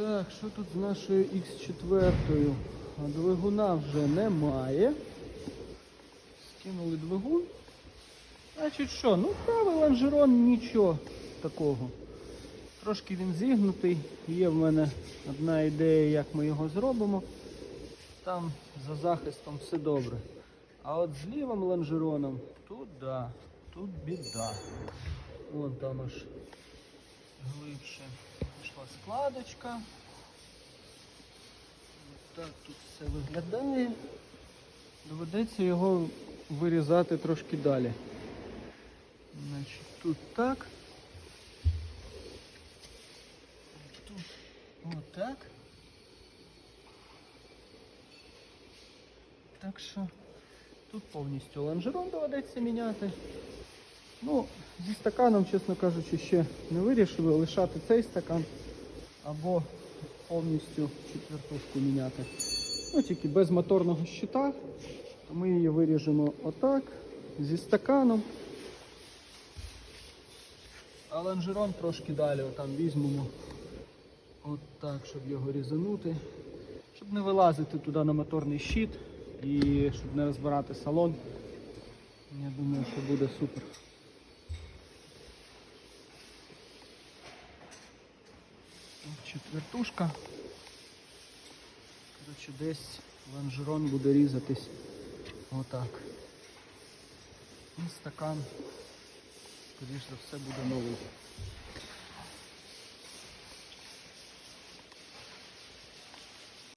Так, що тут з нашою X4? Двигуна вже немає. Скинули двигун. Значить що, ну правий лонжерон нічого такого. Трошки він зігнутий. Є в мене одна ідея, як ми його зробимо. Там за захистом все добре. А от з лівим лонжероном тут да, тут біда. Вон там аж глибше пішла складочка. Так тут все виглядає. Доведеться його вирізати трошки далі. Значить, тут так. Тут отак. Так що тут повністю лонжерон доведеться міняти. Ну, зі стаканом, чесно кажучи, ще не вирішили лишати цей стакан або повністю четвертушку міняти. Ну, тільки без моторного щита, ми її виріжемо отак, зі стаканом. А лонжерон трошки далі, отам візьмемо от так, щоб його різанути, щоб не вилазити туди на моторний щит і щоб не розбирати салон. Я думаю, що буде супер. Четвертушка. Коротше, десь ланжерон буде різатись отак. І стакан, скоріш за все, буде новий.